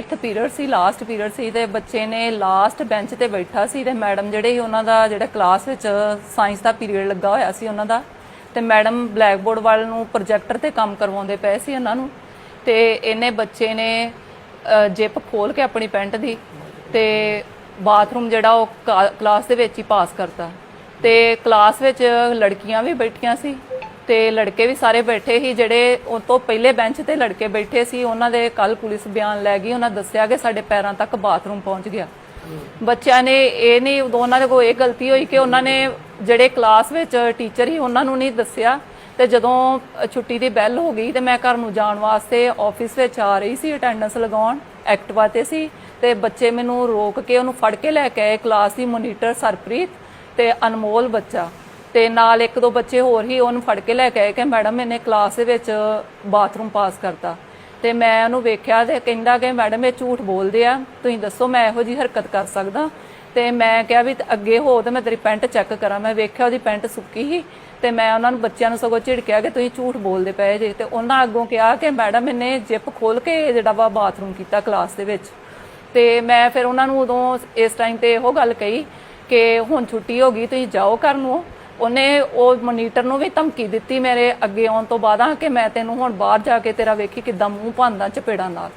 8th period ਸੀ last period ਸੀ ਤੇ ਬੱਚੇ ਨੇ ਲਾਸਟ ਬੈਂਚ ਤੇ ਬੈਠਾ ਸੀ ਤੇ ਮੈਡਮ ਜਿਹੜੇ ਸੀ ਉਹਨਾਂ ਦਾ ਜਿਹੜਾ ਕਲਾਸ ਵਿੱਚ ਸਾਇੰਸ ਦਾ ਪੀਰੀਅਡ ਲੱਗਾ ਹੋਇਆ ਸੀ ਉਹਨਾਂ ਦਾ ਤੇ ਮੈਡਮ ਬਲੈਕਬੋਰਡ ਵਾਲ ਨੂੰ ਪ੍ਰੋਜੈਕਟਰ ਤੇ ਕੰਮ ਕਰਵਾਉਂਦੇ ਪਏ ਸੀ ਉਹਨਾਂ ਨੂੰ ਤੇ ਇਹਨੇ ਬੱਚੇ ਨੇ ਜਿਪ ਖੋਲ ਕੇ ਆਪਣੀ ਪੈਂਟ ਦੀ ਤੇ ਬਾਥਰੂਮ ਜਿਹੜਾ ਉਹ ਕਾ- ਕਲਾਸ ਦੇ ਵਿੱਚ ਹੀ ਪਾਸ ਕਰਤਾ ਤੇ ਕਲਾਸ ਵਿੱਚ ਲੜਕੀਆਂ ਵੀ ਬੈਠੀਆਂ ਸੀ ਤੇ ਲੜਕੇ ਵੀ ਸਾਰੇ ਬੈਠੇ ਸੀ, ਜਿਹੜੇ ਉਹ ਤੋਂ ਪਹਿਲੇ ਬੈਂਚ ਤੇ ਲੜਕੇ ਬੈਠੇ ਸੀ, ਉਹਨਾਂ ਦੇ ਕੱਲ ਪੁਲਿਸ ਬਿਆਨ ਲੈ ਗਈ, ਉਹਨਾਂ ਦੱਸਿਆ ਕਿ ਸਾਡੇ ਪੈਰਾਂ ਤੱਕ ਬਾਥਰੂਮ ਪਹੁੰਚ ਗਿਆ। ਬੱਚਿਆਂ ਨੇ ਇਹ ਨਹੀਂ ਉਦੋਂ ਉਹਨਾਂ ਦੇ ਕੋਲ ਇਹ ਗਲਤੀ ਹੋਈ ਕਿ ਉਹਨਾਂ ਨੇ ਜਿਹੜੇ ਕਲਾਸ ਵਿੱਚ ਟੀਚਰ ਸੀ, ਉਹਨਾਂ ਨੂੰ ਨਹੀਂ ਦੱਸਿਆ। ਤੇ ਜਦੋਂ ਛੁੱਟੀ ਦੀ ਬੈਲ ਹੋ ਗਈ ਤੇ ਮੈਂ ਘਰ ਨੂੰ ਜਾਣ ਵਾਸਤੇ ਆਫਿਸ ਵਿੱਚ ਆ ਰਹੀ ਸੀ, ਅਟੈਂਡੈਂਸ ਲਗਾਉਣ, ਐਕਟਿਵਾ ਤੇ ਸੀ। ਤੇ ਬੱਚੇ ਮੈਨੂੰ ਰੋਕ ਕੇ ਉਹਨੂੰ ਫੜ ਕੇ ਲੈ ਕੇ ਆਏ, ਕਲਾਸ ਦੀ ਮੋਨੀਟਰ ਸਰਪ੍ਰੀਤ ਤੇ ਅਨਮੋਲ ਬੱਚਾ। ਤੇ ਨਾਲ ਇੱਕ ਦੋ ਬੱਚੇ ਹੋਰ ਹੀ ਉਹਨੂੰ ਫੜ ਕੇ ਲੈ ਕੇ ਆਏ ਕਿ ਮੈਡਮ ਇਹਨੇ ਕਲਾਸ ਦੇ ਵਿੱਚ ਬਾਥਰੂਮ ਪਾਸ ਕਰਤਾ। ਤੇ ਮੈਂ ਉਹਨੂੰ ਵੇਖਿਆ ਤੇ ਕਹਿੰਦਾ ਕਿ ਮੈਡਮ ਇਹ ਝੂਠ ਬੋਲਦੇ ਆ, ਤੁਸੀਂ ਦੱਸੋ ਮੈਂ ਇਹੋ ਜੀ ਹਰਕਤ ਕਰ ਸਕਦਾ। ਤੇ ਮੈਂ ਕਿਹਾ ਵੀ ਅੱਗੇ ਹੋ ਤੇ ਮੈਂ ਤੇਰੀ ਪੈਂਟ ਚੈੱਕ ਕਰਾਂ। ਮੈਂ ਵੇਖਿਆ ਉਹਦੀ ਪੈਂਟ ਸੁੱਕੀ ਸੀ ਤੇ ਮੈਂ ਉਹਨਾਂ ਨੂੰ ਬੱਚਿਆਂ ਨੂੰ ਸਗੋਂ ਝਿੜਕਿਆ ਕਿ ਤੁਸੀਂ ਝੂਠ ਬੋਲਦੇ ਪਏ ਜੇ। ਤੇ ਉਹਨਾਂ ਅੱਗੋਂ ਕਿਹਾ ਕਿ ਮੈਡਮ ਇਹਨੇ ਜਿਪ ਖੋਲ ਕੇ ਜਿਹੜਾ ਵਾ ਬਾਥਰੂਮ ਕੀਤਾ ਕਲਾਸ ਦੇ ਵਿੱਚ। ਤੇ ਮੈਂ ਫਿਰ ਉਹਨਾਂ ਨੂੰ ਉਦੋਂ ਇਸ ਟਾਈਮ ਤੇ ਇਹੋ ਗੱਲ ਕਹੀ ਕਿ ਹੁਣ ਛੁੱਟੀ ਹੋ ਗਈ, ਤੁਸੀਂ ਜਾਓ ਘਰ ਨੂੰ। ਉਹਨੇ ਉਹ ਮੋਨੀਟਰ ਨੂੰ ਵੀ ਧਮਕੀ ਦਿੱਤੀ ਮੇਰੇ ਅੱਗੇ ਆਉਣ ਤੋਂ ਬਾਅਦ ਕਿ ਮੈਂ ਤੈਨੂੰ ਹੁਣ ਬਾਹਰ ਜਾ ਕੇ ਤੇਰਾ ਵੇਖੀ ਕਿੱਦਾਂ ਮੂੰਹ ਭਾਂਦਾ ਚਪੇੜਾਂ ਨਾਲ।